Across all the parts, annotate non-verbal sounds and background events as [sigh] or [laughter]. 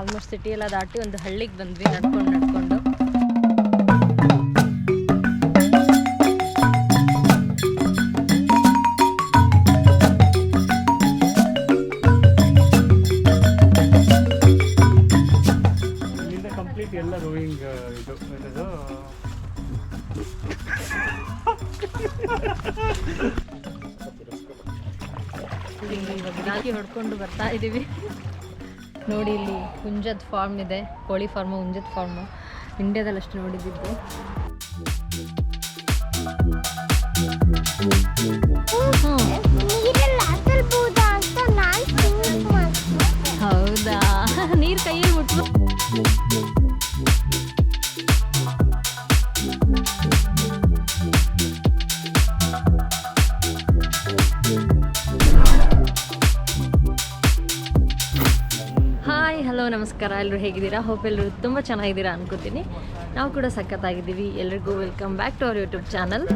Almost city ಎಲ್ಲ ದಾಟಿ ಒಂದು ಹಳ್ಳಿಗೆ ಬಂದ್ವಿ ನಡ್ಕೊಂಡು ನಡ್ಕೊಂಡು. ಕಂಪ್ಲೀಟ್ ಎಲ್ಲ ರೋಯಿಂಗ್ ಇದು ಏನದು? ಹೊಡ್ಕೊಂಡು ಬರ್ತಾ ಇದೀವಿ. ನೋಡಿ ಇಲ್ಲಿ ಹುಂಜದ ಫಾರ್ಮ್ ಇದೆ ಕೋಳಿ ಫಾರ್ಮು ಹುಂಜದ ಫಾರ್ಮು ಇಂಡಿಯಾದಲ್ಲಿ ಅಷ್ಟು ನೋಡಿದ್ದು ಹೇಗಿದ್ದೀರಾ? ಹೋಪ್ ಎಲ್ಲರೂ ತುಂಬ ಚೆನ್ನಾಗಿದ್ದೀರಾ ಅನ್ಕೋತೀನಿ. ನಾವು ಕೂಡ ಸಖತ್ತಾಗಿದ್ದೀವಿ. ಎಲ್ರಿಗೂ welcome back to our YouTube channel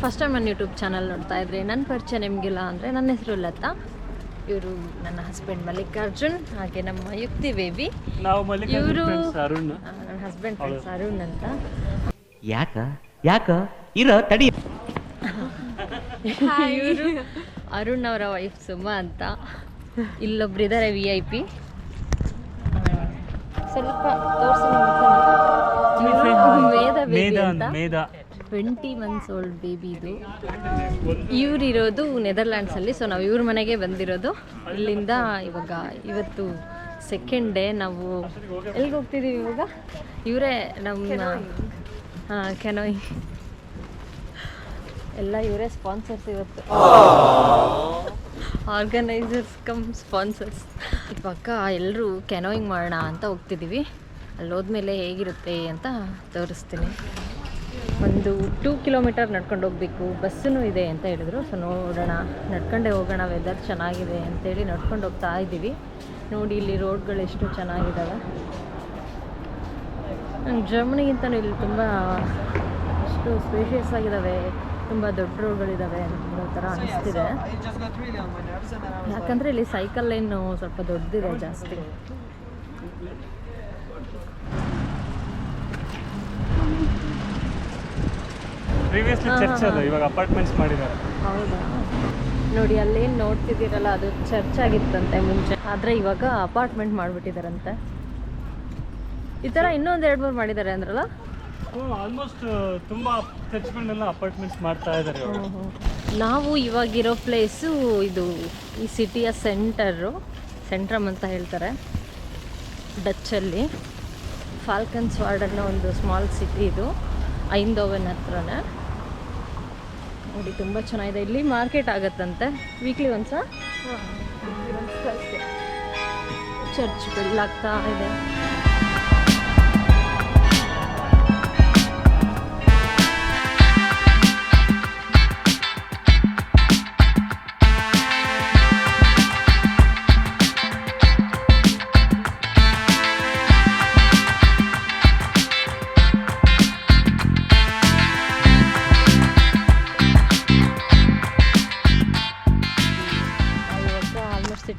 first time ನನ್ನ ಯೂಟ್ಯೂಬ್ ಚಾನಲ್ ನೋಡ್ತಾ ಇದ್ರೆ ನನ್ನ ಪರಿಚಯ ನಿಮಗಿಲ್ಲ ಅಂದರೆ ನನ್ನ ಹೆಸರು ಲತಾ. ಇವರು ನನ್ನ ಹಸ್ಬೆಂಡ್ ಮಲ್ಲಿಕಾರ್ಜುನ್ ಹಾಗೆ ನಮ್ಮ ಯುಕ್ತಿ ಬೇಬಿ ಇವ್ರು- ಅರುಣ್. ನನ್ನ ಹಸ್ಬೆಂಡ್ ಫ್ರೆಂಡ್ಸ್ ಅರುಣ್ ಅಂತ. ಯಾಕ? ಯಾಕ? ಇರ ತಡಿ. [laughs] ಇವರು ಅರುಣ್ ಅವರ ವೈಫ್ ಸುಮಾ ಅಂತ. ಇಲ್ಲೊಬ್ರು ಇದಾರೆ ವಿ ಐ ಪಿ ಸ್ವಲ್ಪ ತೋರಿಸಿ ಟ್ವೆಂಟಿ ಮಂತ್ಸ್ ಓಲ್ಡ್ ಬೇಬಿ ಇದು. ನೆದರ್ಲ್ಯಾಂಡ್ಸ್ ನೆದರ್ಲ್ಯಾಂಡ್ಸಲ್ಲಿ ಸೊ ನಾವು ಇವ್ರ ಮನೆಗೆ ಬಂದಿರೋದು. ಇಲ್ಲಿಂದ ಇವಾಗ ಇವತ್ತು ಸೆಕೆಂಡ್ ಡೇ ನಾವು ಎಲ್ಲಿಗೆ ಹೋಗ್ತಿದೀವಿ ಇವಾಗ? ಇವರೇ ನಮ್ಮ ಹಾಂ ಕೆನೋಯ್ ಎಲ್ಲ ಇವರೇ ಸ್ಪಾನ್ಸರ್ಸ್ ಇವತ್ತು. ಆರ್ಗನೈಸರ್ಸ್ ಕಮ್ ಸ್ಪಾನ್ಸರ್ಸ್ ಪಕ್ಕ ಎಲ್ಲರೂ ಕೆನೋಯಿಂಗ್ ಮಾಡೋಣ ಅಂತ ಹೋಗ್ತಿದ್ದೀವಿ ಅಲ್ಲಿ ಹೋದ್ಮೇಲೆ ಹೇಗಿರುತ್ತೆ ಅಂತ ತೋರಿಸ್ತೀನಿ. ಒಂದು ಟೂ ಕಿಲೋಮೀಟರ್ ನಡ್ಕೊಂಡು ಹೋಗಬೇಕು. ಬಸ್ಸೂ ಇದೆ ಅಂತ ಹೇಳಿದ್ರು. ಸೊ ನೋಡೋಣ. ನಡ್ಕೊಂಡೇ ಹೋಗೋಣ. ವೆದರ್ ಚೆನ್ನಾಗಿದೆ ಅಂತೇಳಿ ನಡ್ಕೊಂಡು ಹೋಗ್ತಾ ಇದ್ದೀವಿ. ನೋಡಿ ಇಲ್ಲಿ ರೋಡ್ಗಳು ಎಷ್ಟು ಚೆನ್ನಾಗಿದ್ದಾವೆ ನಂಗೆ ಜರ್ಮನಿಗಿಂತಲೂ ಇಲ್ಲಿ ತುಂಬ ಎಷ್ಟು ಸ್ಪೇಷಿಯಸ್ ಆಗಿದ್ದಾವೆ ತುಂಬ ದೊಡ್ಡ ರೋಡ್ಗಳಿದ್ದಾವೆ ಅನ್ನೋ ಥರ ಅನಿಸ್ತಿದೆ. ಯಾಕಂದರೆ ಇಲ್ಲಿ ಸೈಕಲ್ ಲೈನು ಸ್ವಲ್ಪ ದೊಡ್ಡದಿದೆ ಜಾಸ್ತಿ. ಪ್ರೀವಿಯಸ್ಲಿ ಹಾ, ಚರ್ಚ್ ಹಾ, ಅದು ಇವಾಗ ಅಪಾರ್ಟ್ಮೆಂಟ್ಸ್ ಮಾಡಿದ್ದಾರೆ. ಹೌದಾ? ನೋಡಿ ಅಲ್ಲೇನು ನೋಡ್ತಿದ್ದೀರಲ್ಲ ಅದು ಚರ್ಚ್ ಆಗಿತ್ತಂತೆ ಮುಂಚೆ. ಆದ್ರೆ ಇವಾಗ ಅಪಾರ್ಟ್ಮೆಂಟ್ ಮಾಡ್ಬಿಟ್ಟಿದಾರಂತೆ. ಈ ಥರ ಇನ್ನೊಂದು ಎರಡು ಮೂರು ಮಾಡಿದ್ದಾರೆ ಅಂದ್ರಲ್ಲ? ಆಲ್ಮೋಸ್ಟ್ ತುಂಬಾ ಚರ್ಚ್ಗಳನ್ನೆಲ್ಲ ಅಪಾರ್ಟ್ಮೆಂಟ್ಸ್ ಮಾಡ್ತಾ ಇದ್ದಾರೆ ಇವಾಗ ನಾವು ಇವಾಗಿರೋ ಪ್ಲೇಸು ಇದು ಈ ಸಿಟಿಯ ಸೆಂಟರು ಸೆಂಟ್ರಮ್ ಅಂತ ಹೇಳ್ತಾರೆ. ಡಚ್ಚಲ್ಲಿ ಫಾಲ್ಕನ್ಸ್ ವಾರ್ಡ್ ಅನ್ನೋ ಒಂದು ಸ್ಮಾಲ್ ಸಿಟಿ ಇದು. ಐಂದೋವನ್ ಹತ್ರನೇ. ನೋಡಿ ತುಂಬ ಚೆನ್ನಾಗಿದೆ. ಇಲ್ಲಿ ಮಾರ್ಕೆಟ್ ಆಗತ್ತಂತೆ. ವೀಕ್ಲಿ ಒಂದ್ಸ? ಚರ್ಚ್ ಬೆಲ್ಲಾಗ್ತಾ ಇದೆ.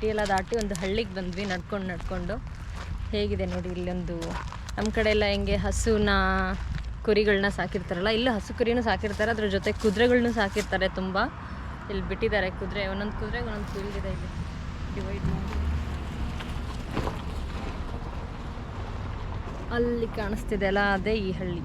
ಸಿಟಿ ಎಲ್ಲ ದಾಟಿ ಒಂದು ಹಳ್ಳಿಗೆ ಬಂದ್ವಿ, ನಡ್ಕೊಂಡು ನಡ್ಕೊಂಡು. ಹೇಗಿದೆ ನೋಡಿ ಇಲ್ಲೊಂದು ನಮ್ಮ ಕಡೆ ಎಲ್ಲ ಹೆಂಗೆ ಹಸುನ ಕುರಿಗಳನ್ನ ಸಾಕಿರ್ತಾರಲ್ಲ, ಇಲ್ಲಿ ಹಸು ಕುರಿನೂ ಸಾಕಿರ್ತಾರೆ, ಅದ್ರ ಜೊತೆ ಕುದುರೆಗಳನ್ನು ಸಾಕಿರ್ತಾರೆ ತುಂಬ. ಇಲ್ಲಿ ಬಿಟ್ಟಿದ್ದಾರೆ ಕುದುರೆ, ಒಂದೊಂದು ಕುದುರೆಗೆ ಒಂದೊಂದು ಫೀಲ್ಡ್ ಇದೆ ಇಲ್ಲಿ. ಡಿವೈಡ್ ಮಾಡಿ. ಅಲ್ಲಿ ಕಾಣಿಸ್ತಿದೆ ಅಲ್ಲ, ಅದೇ ಈ ಹಳ್ಳಿ.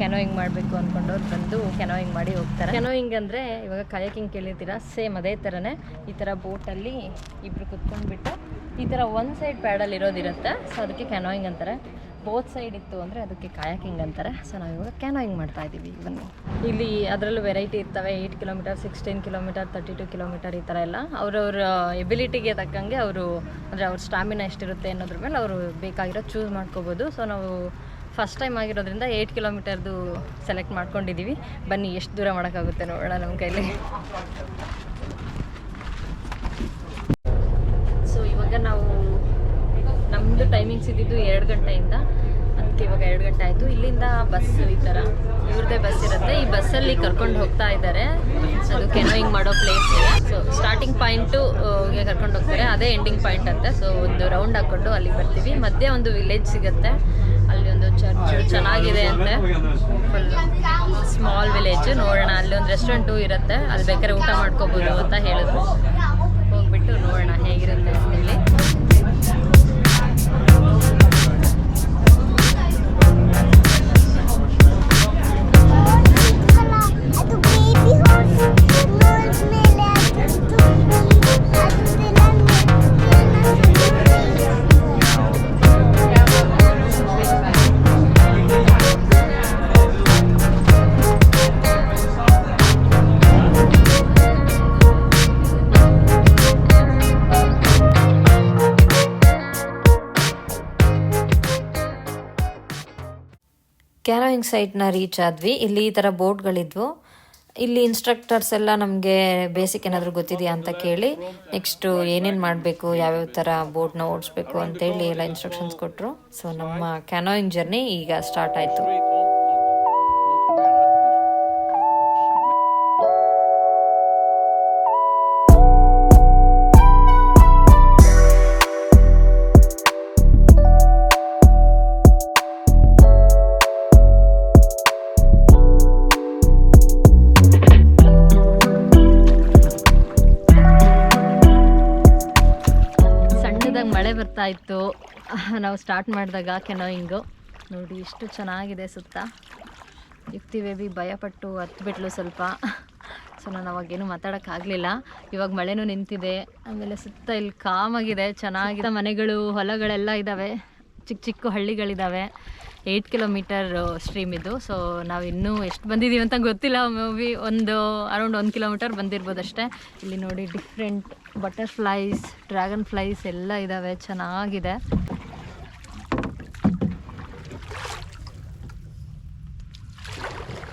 ಕೆನೋಯಿಂಗ್ ಮಾಡಬೇಕು ಅಂದ್ಕೊಂಡವ್ರು ಬಂದು ಕೆನೋಯಿಂಗ್ ಮಾಡಿ ಹೋಗ್ತಾರೆ. ಕೆನೋಯಿಂಗ್ ಅಂದರೆ ಇವಾಗ ಕಯಾಕಿಂಗ್ ಕೇಳಿರ್ತೀರ? ಸೇಮ್ ಅದೇ ಥರನೇ ಈ ಥರ ಬೋಟಲ್ಲಿ ಇಬ್ಬರು ಕುತ್ಕೊಂಡ್ಬಿಟ್ಟು ಈ ಥರ ಒನ್ ಸೈಡ್ ಪ್ಯಾಡಲ್ ಇರೋದಿರುತ್ತೆ. ಸೊ ಅದಕ್ಕೆ ಕೆನೋಯಿಂಗ್ ಅಂತಾರೆ. ಬೋತ್ ಸೈಡ್ ಇತ್ತು ಅಂದರೆ ಅದಕ್ಕೆ ಕಾಯಕಿಂಗ್ ಅಂತಾರೆ. ಸೊ ನಾವು ಇವಾಗ ಕ್ಯಾನೋಯಿಂಗ್ ಮಾಡ್ತಾ ಇದ್ದೀವಿ ಇವನ್ನು ಇಲ್ಲಿ ಅದರಲ್ಲೂ ವೆರೈಟಿ ಇರ್ತವೆ. Eight kilometre sixteen kilometre thirty two kilometre ಈ ಥರ ಎಲ್ಲ. ಅವರವ್ರ ಎಬಿಲಿಟಿಗೆ ತಕ್ಕಂಗೆ ಅವರು, ಅಂದರೆ ಅವ್ರ ಸ್ಟಾಮಿನಾ ಎಷ್ಟಿರುತ್ತೆ ಅನ್ನೋದ್ರ ಮೇಲೆ ಅವರು ಬೇಕಾಗಿರೋ ಚೂಸ್ ಮಾಡ್ಕೋಬೋದು. ಸೊ ನಾವು ಫಸ್ಟ್ ಟೈಮ್ ಆಗಿರೋದ್ರಿಂದ ಏಯ್ಟ್ ಕಿಲೋಮೀಟರ್ದು ಸೆಲೆಕ್ಟ್ ಮಾಡ್ಕೊಂಡಿದ್ದೀವಿ ಬನ್ನಿ, ಎಷ್ಟು ದೂರ ಮಾಡೋಕ್ಕಾಗುತ್ತೆ ನೋಡೋಣ ನಮ್ಮ ಕೈಲಿ. ಸೊ ಇವಾಗ ನಾವು ನಮ್ಮದು ಟೈಮಿಂಗ್ಸ್ ಇದ್ದಿದ್ದು ಎರಡು ಗಂಟೆಯಿಂದ ಇವಾಗ ಎರಡು ಗಂಟೆ ಆಯಿತು. ಇಲ್ಲಿಂದ ಬಸ್ ಈ ಥರ ಇವ್ರದ್ದೇ ಬಸ್ ಇರುತ್ತೆ. ಈ ಬಸ್ಸಲ್ಲಿ ಕರ್ಕೊಂಡು ಹೋಗ್ತಾ ಇದ್ದಾರೆ. ಅದು ಕೆನೋಯಿಂಗ್ ಮಾಡೋ ಪ್ಲೇಸ್ ಸೊ ಸ್ಟಾರ್ಟಿಂಗ್ ಪಾಯಿಂಟು ಕರ್ಕೊಂಡು ಹೋಗ್ತಾರೆ. ಅದೇ ಎಂಡಿಂಗ್ ಪಾಯಿಂಟ್ ಅಂತ. ಸೊ ಒಂದು ರೌಂಡ್ ಹಾಕ್ಕೊಂಡು ಅಲ್ಲಿಗೆ ಬರ್ತೀವಿ. ಮಧ್ಯೆ ಒಂದು ವಿಲೇಜ್ ಸಿಗುತ್ತೆ. ಅಲ್ಲಿ ಒಂದು ಚರ್ಚ್ ಚೆನ್ನಾಗಿದೆ ಅಂತೆ. ಸ್ಮಾಲ್ ವಿಲೇಜ್ ನೋಡೋಣ. ಅಲ್ಲಿ ಒಂದು ರೆಸ್ಟೋರೆಂಟು ಇರುತ್ತೆ. ಅಲ್ಲಿ ಬೇಕಾದ್ರೆ ಊಟ ಮಾಡ್ಕೋಬೋದು ಅಂತ ಹೇಳಿದ್ರು. ಹೋಗ್ಬಿಟ್ಟು ನೋಡೋಣ ಹೇಗಿರುತ್ತೆ ಅಂತೇಳಿ ಕ್ಯಾನೋಯಿಂಗ್ ಸೈಟ್ನ ರೀಚ್ ಆದ್ವಿ. ಇಲ್ಲಿ ಈ ಥರ ಬೋಟ್ಗಳಿದ್ವು ಇಲ್ಲಿ ಇನ್ಸ್ಟ್ರಕ್ಟರ್ಸ್ ಎಲ್ಲ ನಮಗೆ ಬೇಸಿಕ್ ಏನಾದರೂ ಗೊತ್ತಿದೆಯಾ ಅಂತ ಕೇಳಿ ನೆಕ್ಸ್ಟು ಏನೇನು ಮಾಡಬೇಕು, ಯಾವ್ಯಾವ ಥರ ಬೋಟ್ನ ಓಡಿಸ್ಬೇಕು ಅಂತೇಳಿ ಎಲ್ಲ ಇನ್ಸ್ಟ್ರಕ್ಷನ್ಸ್ ಕೊಟ್ಟರು ಸೊ ನಮ್ಮ ಕ್ಯಾನೋಯಿಂಗ್ ಜರ್ನಿ ಈಗ ಸ್ಟಾರ್ಟ್ ಆಯಿತು. ಬರ್ತಾ ಇತ್ತು ನಾವು ಸ್ಟಾರ್ಟ್ ಮಾಡಿದಾಗ ಕೆನೋಯಿಂಗು ನೋಡಿ ಎಷ್ಟು ಚೆನ್ನಾಗಿದೆ ಸುತ್ತ. ಯುಕ್ತಿ ಬೇಬಿ ಭಯಪಟ್ಟು ಹತ್ಬಿಟ್ಲು ಸ್ವಲ್ಪ. ಸೊ, ನಾನು ಅವಾಗೇನು ಮಾತಾಡೋಕ್ಕಾಗಲಿಲ್ಲ ಇವಾಗ ಮಳೆನೂ ನಿಂತಿದೆ. ಆಮೇಲೆ ಸುತ್ತ ಇಲ್ಲಿ ಕಾಮಾಗಿದೆ, ಚೆನ್ನಾಗಿದೆ. ಮನೆಗಳು, ಹೊಲಗಳೆಲ್ಲ ಇದ್ದಾವೆ ಚಿಕ್ಕ ಚಿಕ್ಕ ಹಳ್ಳಿಗಳಿದ್ದಾವೆ ಏಯ್ಟ್ ಕಿಲೋಮೀಟರ್ ಸ್ಟ್ರೀಮ್ ಇದು. ಸೊ ನಾವು ಇನ್ನೂ ಎಷ್ಟು ಬಂದಿದ್ದೀವಿ ಅಂತ ಗೊತ್ತಿಲ್ಲ ಮೂವಿ ಒಂದು ಅರೌಂಡ್ ಒಂದು ಕಿಲೋಮೀಟರ್ ಬಂದಿರ್ಬೋದು ಅಷ್ಟೇ. ಇಲ್ಲಿ ನೋಡಿ ಡಿಫ್ರೆಂಟ್ ಬಟರ್ಫ್ಲೈಸ್ ಡ್ರ್ಯಾಗನ್ ಫ್ಲೈಸ್ ಎಲ್ಲ ಇದ್ದಾವೆ ಚೆನ್ನಾಗಿದೆ.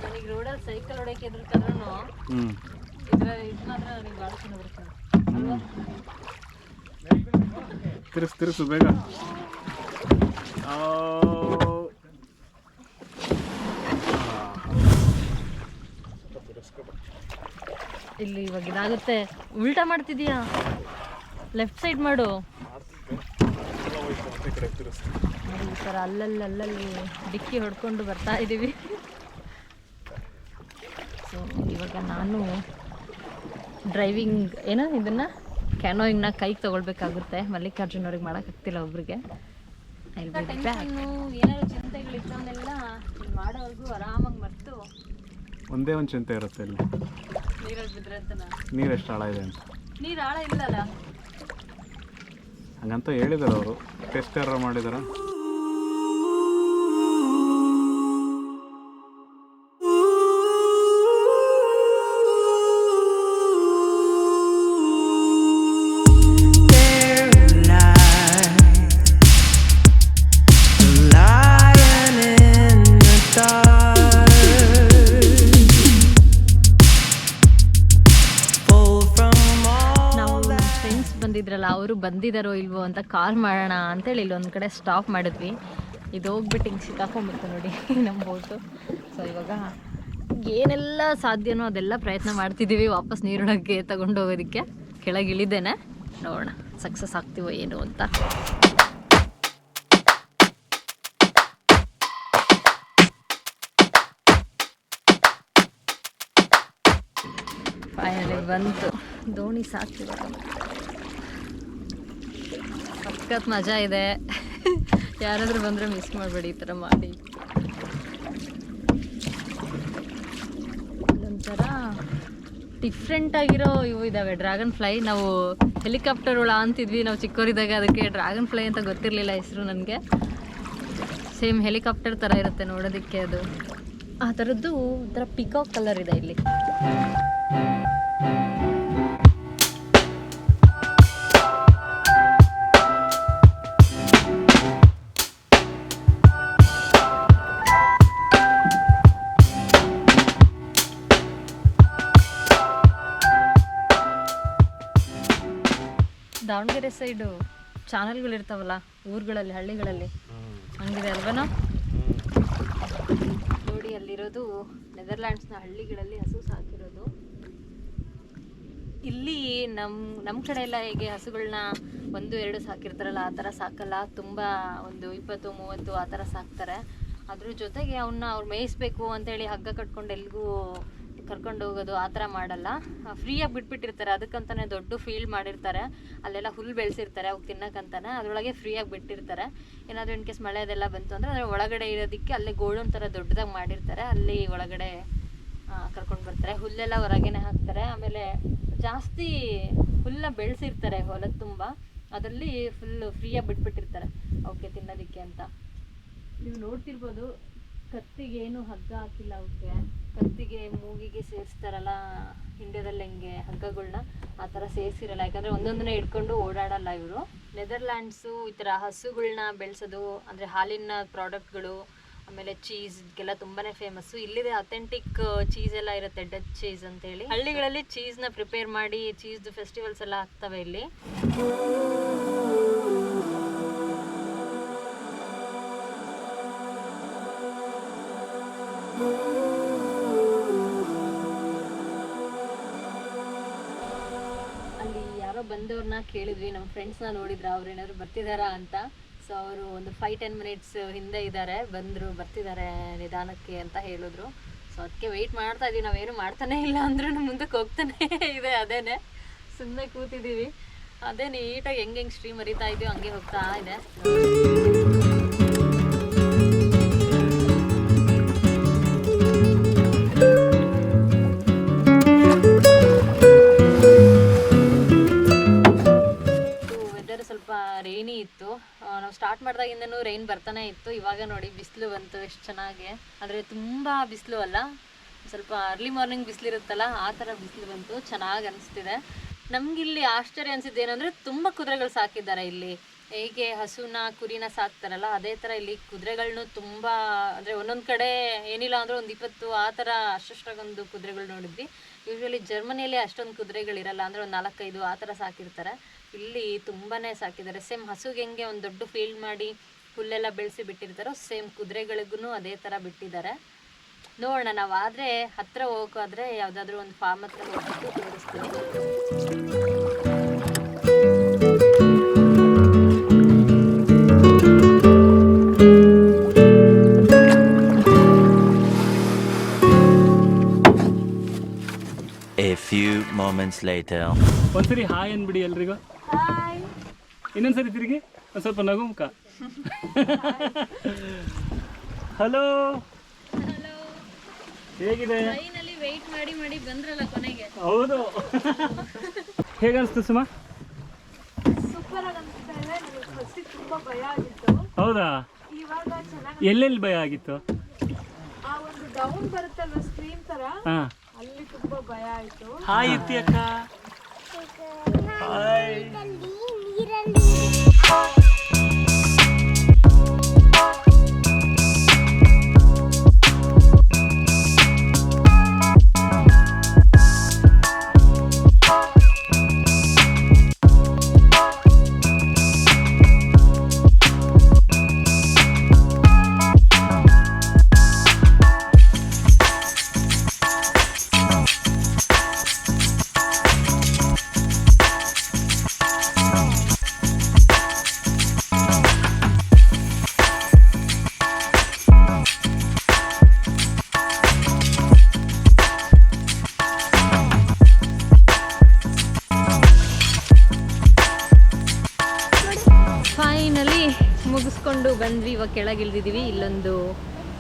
ನನಗೆ ರೋಡಲ್ಲಿ ಸೈಕಲ್ ಹೊಡೆಯಕ್ಕೆ ಎದುರ್ತಾದ್ರೂ ಹ್ಞೂ ಇದ್ರ ಇದು ಮಾತ್ರ ನನಗೆ ಭಾಳ ಚೆನ್ನಾಗಿ ಬರುತ್ತೆ. ಅಲ್ವಾ? ತಿರ್ಸು ತಿರ್ಸು ಬೇಗ. ಇಲ್ಲಿ ಇವಾಗ ಇದಾಗುತ್ತೆ. ಉಲ್ಟಾ ಮಾಡ್ತಿದೀಯಾ? ಲೆಫ್ಟ್ ಸೈಡ್ ಮಾಡು. ಈ ಥರ ಅಲ್ಲಲ್ಲಿ ಅಲ್ಲಲ್ಲಿ ಡಿಕ್ಕಿ ಹೊಡ್ಕೊಂಡು ಬರ್ತಾ ಇದ್ದೀವಿ ಸೊ ಇವಾಗ ನಾನು ಡ್ರೈವಿಂಗ್ ಏನೋ ಇದನ್ನ? ಕ್ಯಾನೋಯಿಂಗ್ನ ಕೈಗೆ ತಗೊಳ್ಬೇಕಾಗುತ್ತೆ. ಮಲ್ಲಿಕಾರ್ಜುನ್ ಅವ್ರಿಗೆ ಮಾಡೋಕ್ಕಾಗ್ತಿಲ್ಲ ಒಬ್ರಿಗೆ. ಏನಾದ್ರು ಮಾಡೋವರೆಗೂ ಆರಾಮಾಗಿ ಮರ್ತು. ಒಂದೇ ಒಂದು ಚಿಂತೆ ಇರುತ್ತೆ ಇಲ್ಲಿ. ನೀರಲ್ಲಿ ಬಿದ್ರೆ ಅಂತನಾ? ನೀರು ಎಷ್ಟು ಆಳ ಇದೆ ಅಂತ. ನೀರು ಆಳ ಇಲ್ಲಲ್ಲ? ಹಂಗಂತ ಹೇಳಿದಾರೆ ಅವರು. ಟೆಸ್ಟ್ ಯಾರು ಮಾಡಿದಾರ? ಬಂದಿದ್ದಾರೋ ಇಲ್ವೋ ಅಂತ ಕಾಲ್ ಮಾಡೋಣ ಅಂತೇಳಿ ಇಲ್ಲೊಂದು ಕಡೆ ಸ್ಟಾಪ್ ಮಾಡಿದ್ವಿ. ಇದು ಹೋಗ್ಬಿಟ್ಟು ಹಿಂಗೆ ಸಿಕ್ಕಾಕೊಂಡ್ಬಿಡ್ತು ನೋಡಿ ನಮ್ಮ ಬೋಟು ಸೊ ಇವಾಗ ಏನೆಲ್ಲ ಸಾಧ್ಯನೋ ಅದೆಲ್ಲ ಪ್ರಯತ್ನ ಮಾಡ್ತಿದ್ದೀವಿ ವಾಪಸ್ ನೀರೊಳಗೆ ತಗೊಂಡು ಹೋಗೋದಕ್ಕೆ. ಕೆಳಗೆ ಇಳಿದೇನೆ. ನೋಡೋಣ ಸಕ್ಸಸ್ ಆಗ್ತೀವೋ ಏನು ಅಂತ. ಬಂತು. ದೋಣಿ ಸಾಕ್ತಿವ ಸಖತ್ ಮಜಾ ಇದೆ. [laughs] ಯಾರಾದರೂ ಬಂದರೆ ಮಿಸ್ ಮಾಡಬೇಡಿ, ಈ ಥರ ಮಾಡಿ. ಒಂಥರ ಡಿಫ್ರೆಂಟ್ ಆಗಿರೋ ಇವು ಇದಾವೆ. ಡ್ರ್ಯಾಗನ್ ಫ್ಲೈ ನಾವು ಹೆಲಿಕಾಪ್ಟರ್ ಹುಳ ಅಂತಿದ್ವಿ. ನಾವು ಚಿಕ್ಕವರಿದ್ದಾಗ ಅದಕ್ಕೆ ಡ್ರ್ಯಾಗನ್ ಫ್ಲೈ ಅಂತ ಗೊತ್ತಿರಲಿಲ್ಲ ಹೆಸರು ನನಗೆ. ಸೇಮ್ ಹೆಲಿಕಾಪ್ಟರ್ ಥರ ಇರುತ್ತೆ ನೋಡೋದಕ್ಕೆ ಅದು. ಆ ಥರದ್ದು ಒಂಥರ ಪಿಕಾಕ್ ಕಲರ್ ಇದೆ ಇಲ್ಲಿ. ದಾವಣಗೆರೆ ಸೈಡು ಚಾನಲ್ಗಳಿರ್ತಾವಲ್ಲ, ಊರುಗಳಲ್ಲಿ, ಹಳ್ಳಿಗಳಲ್ಲಿ. ಹಂಗಿದೆ ಅಲ್ವನ? ನೋಡಿ, ಅಲ್ಲಿರೋದು ನೆದರ್ಲ್ಯಾಂಡ್ಸ್ನ ಹಳ್ಳಿಗಳಲ್ಲಿ ಹಸು ಸಾಕಿರೋದು. ಇಲ್ಲಿ ನಮ್ಮ ನಮ್ಮ ಕಡೆ ಎಲ್ಲ ಹೇಗೆ ಹಸುಗಳನ್ನ ಒಂದು, ಎರಡು ಸಾಕಿರ್ತಾರಲ್ಲ, ಆ ಥರ ಸಾಕಲ್ಲ. ತುಂಬ ಒಂದು ಇಪ್ಪತ್ತು, ಮೂವತ್ತು ಆ ಥರ ಸಾಕ್ತಾರೆ. ಅದ್ರ ಜೊತೆಗೆ ಅವನ್ನ ಅವ್ರು ಮೇಯಿಸ್ಬೇಕು ಅಂತೇಳಿ ಹಗ್ಗ ಕಟ್ಕೊಂಡು ಎಲ್ಗೂ ಕರ್ಕೊಂಡು ಹೋಗೋದು ಆ ಥರ ಮಾಡಲ್ಲ. ಫ್ರೀಯಾಗಿ ಬಿಟ್ಬಿಟ್ಟಿರ್ತಾರೆ. ಅದಕ್ಕಂತಾನೆ ದೊಡ್ಡ ಫೀಲ್ಡ್ ಮಾಡಿರ್ತಾರೆ. ಅಲ್ಲೆಲ್ಲ ಹುಲ್ಲು ಬೆಳೆಸಿರ್ತಾರೆ ಅವ್ಕೆ ತಿನ್ನಕ್ಕಂತಾನೆ. ಅದರೊಳಗೆ ಫ್ರೀಯಾಗಿ ಬಿಟ್ಟಿರ್ತಾರೆ. ಏನಾದರೂ ಇನ್ ಕೇಸ್ ಮಳೆ ಅದೆಲ್ಲ ಬಂತು ಅಂದರೆ ಅದರ ಒಳಗಡೆ ಇರೋದಕ್ಕೆ ಅಲ್ಲೇ ಗೋಡನ್ ಥರ ದೊಡ್ಡದಾಗಿ ಮಾಡಿರ್ತಾರೆ. ಅಲ್ಲಿ ಒಳಗಡೆ ಕರ್ಕೊಂಡು ಬರ್ತಾರೆ. ಹುಲ್ಲೆಲ್ಲ ಹೊರಗೇನೆ ಹಾಕ್ತಾರೆ. ಆಮೇಲೆ ಜಾಸ್ತಿ ಹುಲ್ಲ ಬೆಳೆಸಿರ್ತಾರೆ ಹೊಲದ ತುಂಬ. ಅದರಲ್ಲಿ ಫುಲ್ ಫ್ರೀಯಾಗಿ ಬಿಟ್ಬಿಟ್ಟಿರ್ತಾರೆ. ಅವಕ್ಕೆ ತಿನ್ನೋದಕ್ಕೆ ಅಂತ. ನೀವು ನೋಡ್ತಿರ್ಬೋದು ಕತ್ತಿಗೆ ಏನು ಹಗ್ಗ ಹಾಕಿಲ್ಲ ಅವಕ್ಕೆ ಕತ್ತಿಗೆ ಮೂಗಿಗೆ ಸೇರಿಸ್ತಾರಲ್ಲ ಇಂಡಿಯಾದಲ್ಲಿ ಹೆಂಗೆ ಹಗ್ಗಗಳನ್ನ ಆ ಥರ ಸೇರಿಸಿರಲ್ಲ. ಯಾಕಂದರೆ ಒಂದೊಂದನ್ನೇ ಹಿಡ್ಕೊಂಡು ಓಡಾಡಲ್ಲ ಇವರು. ನೆದರ್ಲ್ಯಾಂಡ್ಸು ಈ ಥರ ಹಸುಗಳನ್ನ ಬೆಳೆಸೋದು, ಅಂದರೆ ಹಾಲಿನ ಪ್ರಾಡಕ್ಟ್ಗಳು, ಆಮೇಲೆ ಚೀಸ್ಗೆಲ್ಲ ತುಂಬಾನೇ ಫೇಮಸ್ಸು. ಇಲ್ಲಿದೆ ಅಥೆಂಟಿಕ್ ಚೀಸ್ ಎಲ್ಲ ಇರುತ್ತೆ, ಡಚ್ ಚೀಸ್ ಅಂತೇಳಿ. ಹಳ್ಳಿಗಳಲ್ಲಿ ಚೀಸ್ನ ಪ್ರಿಪೇರ್ ಮಾಡಿ, ಚೀಸ್ದು ಫೆಸ್ಟಿವಲ್ಸ್ ಎಲ್ಲ ಆಗ್ತವೆ ಇಲ್ಲಿ. ಅಲ್ಲಿ ಯಾರೋ ಬಂದವ್ರನ್ನ ಕೇಳಿದ್ವಿ ನಮ್ಮ ಫ್ರೆಂಡ್ಸ್ನ ನೋಡಿದ್ರ, ಅವ್ರು ಏನಾದ್ರು ಬರ್ತಿದಾರಾ ಅಂತ. ಸೊ ಅವರು ಒಂದು ಫೈವ್ ಟೆನ್ ಮಿನಿಟ್ಸ್ ಹಿಂದೆ ಇದ್ದಾರೆ ಬಂದರು ಬರ್ತಿದ್ದಾರೆ ನಿಧಾನಕ್ಕೆ ಅಂತ ಹೇಳಿದ್ರು. ಸೊ ಅದಕ್ಕೆ ವೆಯ್ಟ್ ಮಾಡ್ತಾ ಇದೀವಿ, ನಾವೇನು ಮಾಡ್ತಾನೆ ಇಲ್ಲ ಅಂದ್ರೂ ಮುಂದಕ್ಕೆ ಹೋಗ್ತಾನೆ [laughs] ಇದೆ ಅದೇನೆ. ಸುಮ್ಮನೆ ಕೂತಿದ್ದೀವಿ ಅದೇ ನೀಟಾಗಿ ಹೆಂಗೆ ಹೆಂಗೆ ಸ್ಟ್ರೀಮ್ ಹರಿತಾ ಇದೆಯೋ ಹಂಗೆ ಹೋಗ್ತಾ ಇದೆ. ರೈನಿ ಇತ್ತು. ನಾವು ಸ್ಟಾರ್ಟ್ ಮಾಡಿದಾಗಿಂದನೂ ರೈನ್ ಬರ್ತಾನೆ ಇತ್ತು. ಇವಾಗ ನೋಡಿ ಬಿಸಿಲು ಬಂತು ಎಷ್ಟು ಚೆನ್ನಾಗಿ. ಆದರೆ ತುಂಬ ಬಿಸಿಲು ಅಲ್ಲ. ಸ್ವಲ್ಪ ಅರ್ಲಿ ಮಾರ್ನಿಂಗ್ ಬಿಸಿಲಿರುತ್ತಲ್ಲ ಆ ಥರ ಬಿಸಿಲು ಬಂತು. ಚೆನ್ನಾಗಿ ಅನಿಸ್ತಿದೆ. ನಮಗಿಲ್ಲಿ ಆಶ್ಚರ್ಯ ಅನಿಸಿದ್ದು ಏನಂದರೆ ತುಂಬ ಕುದುರೆಗಳು ಸಾಕಿದ್ದಾರೆ ಇಲ್ಲಿ. ಹೇಗೆ ಹಸುನ, ಕುರಿನ ಸಾಕ್ತಾರಲ್ಲ, ಅದೇ ಥರ ಇಲ್ಲಿ ಕುದುರೆಗಳನ್ನೂ ತುಂಬ, ಅಂದರೆ ಒಂದೊಂದು ಕಡೆ ಏನಿಲ್ಲ ಅಂದರೆ ಒಂದು ಇಪ್ಪತ್ತು, ಆ ಥರ ಅಷ್ಟಷ್ಟಾಗೊಂದು ಕುದುರೆಗಳು ನೋಡಿದ್ವಿ. ಯೂಶ್ವಲಿ ಜರ್ಮನಿಯಲ್ಲಿ ಅಷ್ಟೊಂದು ಕುದುರೆಗಳಿರಲ್ಲ, ಅಂದರೆ ಒಂದು ನಾಲ್ಕೈದು, ಆ ಥರ ಸಾಕಿರ್ತಾರೆ. ಇಲ್ಲಿ ತುಂಬಾ ಸಾಕಿದ್ದಾರೆ. ಸೇಮ್ ಹಸುಗೆ ಹೆಂಗೆ ಒಂದು ದೊಡ್ಡ ಫೀಲ್ಡ್ ಮಾಡಿ ಹುಲ್ಲೆಲ್ಲ ಬೆಳೆಸಿ ಬಿಟ್ಟಿರ್ತಾರೋ ಸೇಮ್ ಕುದುರೆಗಳಿಗೂ ಅದೇ ಥರ ಬಿಟ್ಟಿದ್ದಾರೆ. ನೋಡೋಣ ನಾವು ಆದರೆ ಹತ್ತಿರ ಹೋಗೋಕಾದ್ರೆ ಯಾವುದಾದ್ರೂ ಒಂದು ಫಾರ್ಮ್ ಹತ್ರ ಹೋಗ್ಬಿಟ್ಟು ತೋರಿಸ್ತೀನಿ. A few moments later. ಒಂದ್ಸರಿ ಹಾಯ್ ಅನ್ಬಿಡಿ ಎಲ್ರಿಗೂ. ಇನ್ನೊಂದ್ಸರಿ ತಿರುಗಿ ಒಂದು ಸ್ವಲ್ಪ ನಗು ಮುಖ. ಹಲೋ ಹೇಗಿದೆ? ಮಾಡಿ ಮಾಡಿ ಬಂದ್ರಲ್ಲ ಕೊನೆಗೆ. ಹೌದು. ಹೇಗನ್ಸ್ತು ಸುಮಾ? ತುಂಬಾ ಭಯ ಆಗಿತ್ತು. ಹೌದಾ? ಎಲ್ಲೆಲ್ಲಿ ಭಯ ಆಗಿತ್ತು? ಆ ಒಂದು ಡೌನ್ ಬರುತ್ತಲ್ವ ಸ್ಕ್ರೀನ್ ತರ? ಅಲ್ಲಿ ತುಂಬಾ ಭಯ ಆಯ್ತು. ಹಾಯ್ ಇತ್ತಿ ಅಕ್ಕ. ಹಾಯ್ ಫೈನಲಿ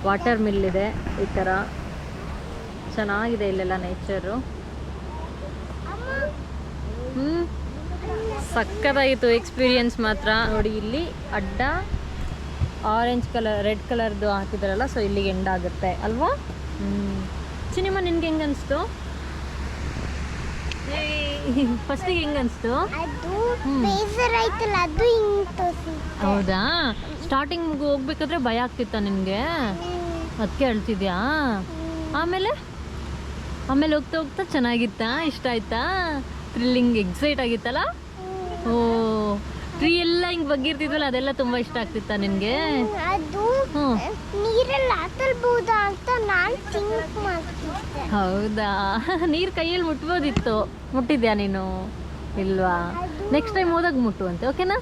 ವಾಟರ್ ಮಿಲ್ ಇದೆ ಈ ಥರ ಚೆನ್ನಾಗಿದೆ ಇಲ್ಲೆಲ್ಲ ನೇಚರು. ಹ್ಞೂ ಸಕ್ಕತ್ತಾಗಿತ್ತು ಎಕ್ಸ್ಪೀರಿಯನ್ಸ್ ಮಾತ್ರ. ನೋಡಿ ಇಲ್ಲಿ ಅಡ್ಡ ಆರೆಂಜ್ ಕಲರ್ ರೆಡ್ ಕಲರ್ದು ಹಾಕಿದಾರಲ್ಲ ಸೊ ಇಲ್ಲಿಗೆ ಎಂಡ್ ಆಗುತ್ತೆ. ಅಲ್ವಾ? ಹ್ಞೂ ಸಿನಿಮಾ ನಿನ್ಗೆ ಹೆಂಗೆ ಅನಿಸ್ತು? ಫಸ್ಟಿಗೆ ಹೆಂಗೆ ಅನಿಸ್ತು? ಹೌದಾ? ಸ್ಟಾರ್ಟಿಂಗ್ ಹೋಗ್ಬೇಕಾದ್ರೆ ಭಯ ಆಗ್ತಿತ್ತಾ ನಿನಗೆ? ಅದಕ್ಕೆ ಅಳ್ತಿದ್ಯಾ ಆಮೇಲೆ? ಆಮೇಲೆ ಹೋಗ್ತಾ ಹೋಗ್ತಾ ಚೆನ್ನಾಗಿತ್ತಾ? ಇಷ್ಟ ಆಯ್ತಾ? ಥ್ರಿಲ್ಲಿಂಗ್ ಎಕ್ಸೈಟ್ ಆಗಿತ್ತಲ್ಲ? ಓ ಟ್ರೀ ಎಲ್ಲ ಹಿಂಗೆ ಬಗ್ಗಿರ್ತಿದ್ವಲ್ಲ ಅದೆಲ್ಲ ತುಂಬ ಇಷ್ಟ ಆಗ್ತಿತ್ತಾ ನಿನಗೆ? ಅಂತ ಹೌದಾ? [laughs] ನೀರು ಕೈಯಲ್ಲಿ ಮುಟ್ಬೋದಿತ್ತು. ಮುಟ್ಟಿದ್ಯಾ ನೀನು? ಇಲ್ವಾ? ನೆಕ್ಸ್ಟ್ ಟೈಮ್ ಹೋದಾಗ ಮುಟ್ಟುವಂತೆ ಓಕೆನಾ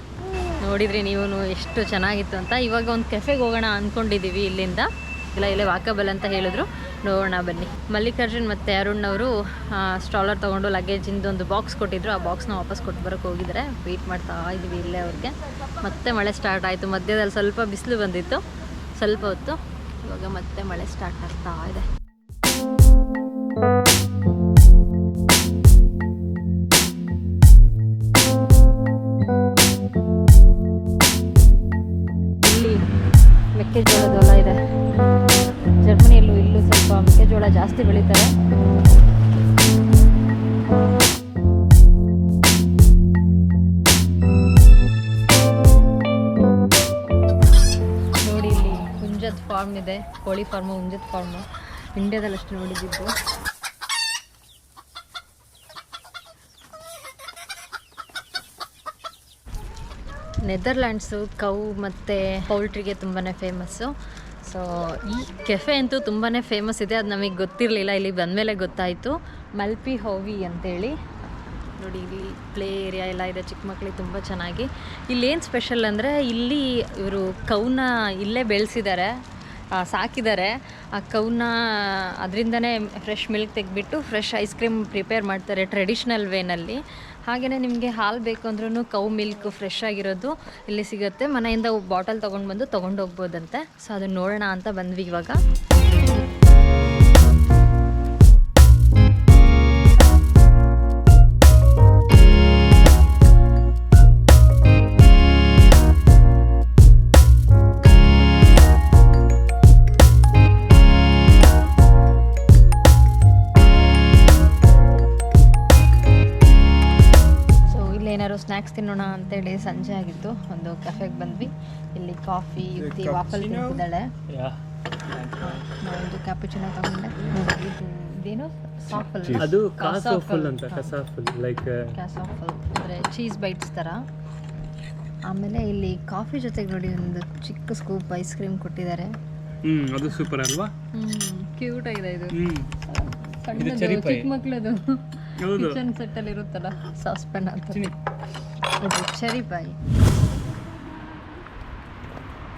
ನೋಡಿದ್ರಿ ನೀವು ಎಷ್ಟು ಚೆನ್ನಾಗಿತ್ತು ಅಂತ. ಇವಾಗ ಒಂದು ಕೆಫೆಗೆ ಹೋಗೋಣ ಅಂದ್ಕೊಂಡಿದ್ದೀವಿ ಇಲ್ಲಿಂದ. ಇಲ್ಲ, ಇಲ್ಲೇ, ವಾಕಬಲ್ ಅಂತ ಹೇಳಿದ್ರು. ನೋಡೋಣ ಬನ್ನಿ. ಮಲ್ಲಿಕಾರ್ಜುನ್ ಮತ್ತು ಅರುಣ್ ಅವರು ಸ್ಟಾಲರ್ ತೊಗೊಂಡು ಲಗೇಜಿಂದು ಒಂದು ಬಾಕ್ಸ್ ಕೊಟ್ಟಿದ್ರು. ಆ ಬಾಕ್ಸ್ನ ವಾಪಸ್ ಕೊಟ್ಟು ಬರೋಕ್ಕೆ ಹೋಗಿದ್ದಾರೆ. ವೆಯ್ಟ್ ಮಾಡ್ತಾ ಇದ್ದೀವಿ ಇಲ್ಲೇ ಅವ್ರಿಗೆ. ಮತ್ತೆ ಮಳೆ ಸ್ಟಾರ್ಟ್ ಆಯಿತು. ಮಧ್ಯದಲ್ಲಿ ಸ್ವಲ್ಪ ಬಿಸಿಲು ಬಂದಿತ್ತು. ಸ್ವಲ್ಪ ಹೊತ್ತು ಇವಾಗ ಮತ್ತೆ ಮಳೆ ಸ್ಟಾರ್ಟ್ ಆಗ್ತಾ ಇದೆ. ಮೆಕ್ಕೆಜೋಳದ ಜಾಸ್ತಿ ಬೆಳೀತಾರೆ. ನೋಡಿ ಇಲ್ಲಿ ಹುಂಜದ ಫಾರ್ಮ್ ಇದೆ. ಕೋಳಿ ಫಾರ್ಮು ಹುಂಜದ ಫಾರ್ಮು ಇಂಡಿಯಾದಲ್ಲಿ ಅಷ್ಟು ನೋಡಿದ್ದು ನೆದರ್ಲ್ಯಾಂಡ್ಸು ಕೌ ಮತ್ತು ಪೌಲ್ಟ್ರಿಗೆ ತುಂಬಾ ಫೇಮಸ್ಸು ಸೊ ಈ ಕೆಫೆ ಅಂತೂ ತುಂಬಾ ಫೇಮಸ್ ಇದೆ. ಅದು ನಮಗೆ ಗೊತ್ತಿರಲಿಲ್ಲ. ಇಲ್ಲಿ ಬಂದಮೇಲೆ ಗೊತ್ತಾಯಿತು. ಮಲ್ಪಿ ಹೋವಿ ಅಂತೇಳಿ. ನೋಡಿ, ಇಲ್ಲಿ ಪ್ಲೇ ಏರಿಯಾ ಎಲ್ಲ ಇದೆ. ಚಿಕ್ಕ ಮಕ್ಕಳಿಗೆ ತುಂಬ ಚೆನ್ನಾಗಿ. ಇಲ್ಲೇನು ಸ್ಪೆಷಲ್ ಅಂದರೆ, ಇಲ್ಲಿ ಇವರು ಕೌನ ಇಲ್ಲೇ ಬೆಳೆಸಿದ್ದಾರೆ ಸಾಕಿದ್ದಾರೆ ಆ ಕೌನ ಅದರಿಂದನೇ ಫ್ರೆಶ್ ಮಿಲ್ಕ್ ತೆಗೆದ್ಬಿಟ್ಟು ಫ್ರೆಶ್ ಐಸ್ ಕ್ರೀಮ್ ಪ್ರಿಪೇರ್ ಮಾಡ್ತಾರೆ ಟ್ರೆಡಿಷ್ನಲ್ ವೇನಲ್ಲಿ ಹಾಗೆಯೇ ನಿಮಗೆ ಹಾಲು ಬೇಕು ಅಂದ್ರೂ ಕೌ ಮಿಲ್ಕ್ ಫ್ರೆಶ್ ಆಗಿರೋದು ಇಲ್ಲಿ ಸಿಗುತ್ತೆ. ಮನೆಯಿಂದ ಬಾಟಲ್ ತೊಗೊಂಡು ಬಂದು ತೊಗೊಂಡು ಹೋಗ್ಬೋದಂತೆ. ಸೊ ಅದನ್ನ ನೋಡೋಣ ಅಂತ ಬಂದ್ವಿ ಇವಾಗ. ತಿನ್ನೋಣ ಅಂತೇಳಿ ಸಂಜೆ ಆಗಿತ್ತು ಒಂದು ಕೆಫೆಗೆ ಬಂದ್ವಿ. ಇಲ್ಲಿ ಕಾಫಿ ಯುಕ್ತಿ ವಾಫಲ್ ತಿಂತಿದ್ದಾಳೆ. ಒಂದು ಕ್ಯಾಪುಚಿನ ತಗೊಂಡೆ. ಇದು ಇದೇನು? ಸಾಫಲ್. ಅದು ಕಾಸಾಫಲ್ ಫುಲ್ ಅಂತ ಕಾಸಾಫಲ್ ಲೈಕ್ ಕಾಸಾಫಲ್ ಅಂದರೆ ಚೀಸ್ ಬೈಟ್ಸ್ ತರ. ಆಮೇಲೆ ಇಲ್ಲಿ ಕಾಫಿ ಜೊತೆಗೆ ನೋಡಿ ಒಂದು ಚಿಕ್ಕ ಸ್ಕೂಪ್ ಐಸ್ ಕ್ರೀಮ್ ಕೊಟ್ಟಿದ್ದಾರೆ. ಹ್ಮ್ ಅದು ಸೂಪರ್ ಅಲ್ವಾ? ಕ್ಯೂಟ್ ಆಗಿದೆ ಇದು. ಹ್ಮ್. ಸಣ್ಣದು. ಚಿಕ್ಕ ಮಕ್ಳದು ಕಿಚನ್ ಕಿಚನ್ ಸೆಟ್ಟಲ್ಲಿ ಇರುತ್ತಲ್ಲ ಸಾಸ್ಪೆನ್ ಅಂತ ಇದು ಚೆರಿ ಬಾಯಿ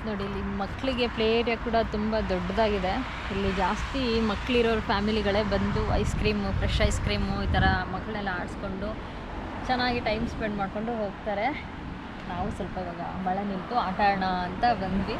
ನೋಡಿ, ಇಲ್ಲಿ ಮಕ್ಕಳಿಗೆ ಪ್ಲೇ ಏರಿಯಾ ಕೂಡ ತುಂಬ ದೊಡ್ಡದಾಗಿದೆ. ಇಲ್ಲಿ ಜಾಸ್ತಿ ಮಕ್ಕಳಿರೋರು ಫ್ಯಾಮಿಲಿಗಳೇ ಬಂದು ice cream fresh ice cream ಈ ಥರ ಮಕ್ಕಳೆಲ್ಲ ಆಡಿಸ್ಕೊಂಡು ಚೆನ್ನಾಗಿ ಟೈಮ್ ಸ್ಪೆಂಡ್ ಮಾಡಿಕೊಂಡು ಹೋಗ್ತಾರೆ. ನಾವು ಸ್ವಲ್ಪ ಇವಾಗ ಮಳೆ ನಿಂತು ಆಟ ಅಂತ ಬಂದ್ವಿ.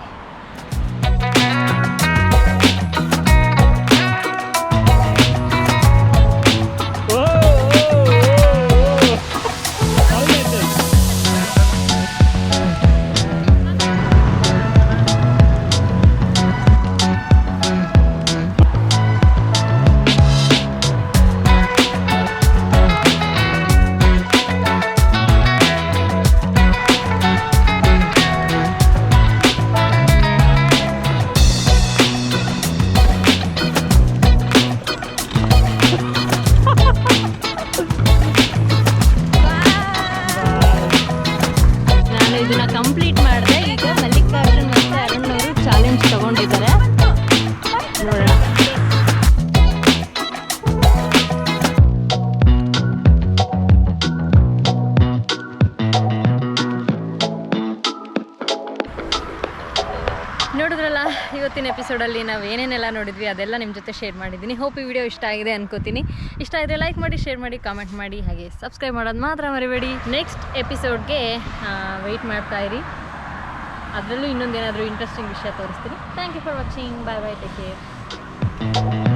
ಎಪಿಸೋಡಲ್ಲಿ ನಾವು ಏನೇನೆಲ್ಲ ನೋಡಿದ್ವಿ ಅದೆಲ್ಲ ನಿಮ್ಮ ಜೊತೆ ಶೇರ್ ಮಾಡಿದ್ದೀನಿ. ಹೋಪ್ ಈ ವಿಡಿಯೋ ಇಷ್ಟ ಆಗಿದೆ ಅನ್ಕೋತೀನಿ. ಇಷ್ಟ ಆದರೆ ಲೈಕ್ ಮಾಡಿ ಶೇರ್ ಮಾಡಿ ಕಾಮೆಂಟ್ ಮಾಡಿ, ಹಾಗೆ ಸಬ್ಸ್ಕ್ರೈಬ್ ಮಾಡೋದು ಮಾತ್ರ ಮರಿಬೇಡಿ. ನೆಕ್ಸ್ಟ್ ಎಪಿಸೋಡ್ಗೆ ವೆಯ್ಟ್ ಮಾಡ್ತಾ ಇರಿ. ಅದರಲ್ಲೂ ಇನ್ನೊಂದೇನಾದರೂ ಇಂಟ್ರೆಸ್ಟಿಂಗ್ ವಿಷಯ ತೋರಿಸ್ತೀನಿ. Thank you for watching bye bye take care